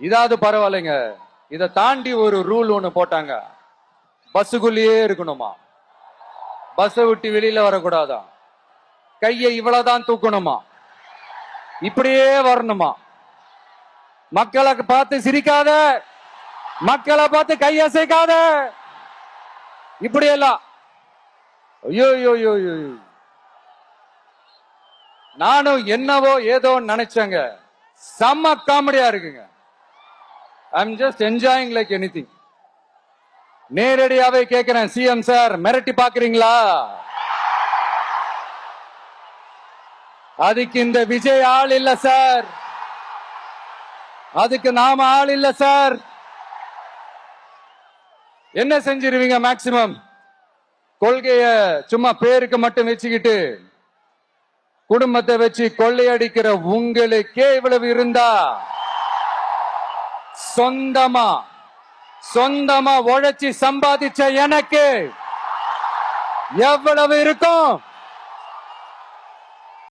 இதாவது பரவாயில்லைங்க. இதை தாண்டி ஒரு ரூல் ஒன்று போட்டாங்க. பஸ்ஸுக்குள்ளேயே இருக்கணுமா? பஸ்ஸை விட்டு வெளியில வரக்கூடாதா? கையை இவ்வளவுதான் தூக்கணுமா? இப்படியே வரணுமா? மக்களை பார்த்து சிரிக்காத. மக்களை பார்த்து கையசைக்காத இப்படி இப்படியெல்லாம். ஐயோ ஐயோ ஐயோ ஐயோ. நானும் என்னவோ ஏதோ நினைச்சேங்க. செம்ம காமெடியா இருக்குங்க. I'm just enjoying like any நேரடியாவே கேக்குறேன் சிஎம் சார் மிரட்டி பாக்குறீங்களா அதுக்கு இந்த விஜய் ஆள் இல்ல சார் அதுக்கு நாம ஆள் இல்ல சார் என்ன செஞ்சிருவீங்க மேக்சிமம் கொள்கைய சும்மா பேருக்கு மட்டும் வச்சுக்கிட்டு குடும்பத்தை வச்சு கொள்ளையடிக்கிற உங்களுக்கே இவ்வளவு இருந்தா? சொந்தமா சொந்தமா உழைச்சி சம்பாதிச்ச எனக்கு எவ்வளவு இருக்கும்?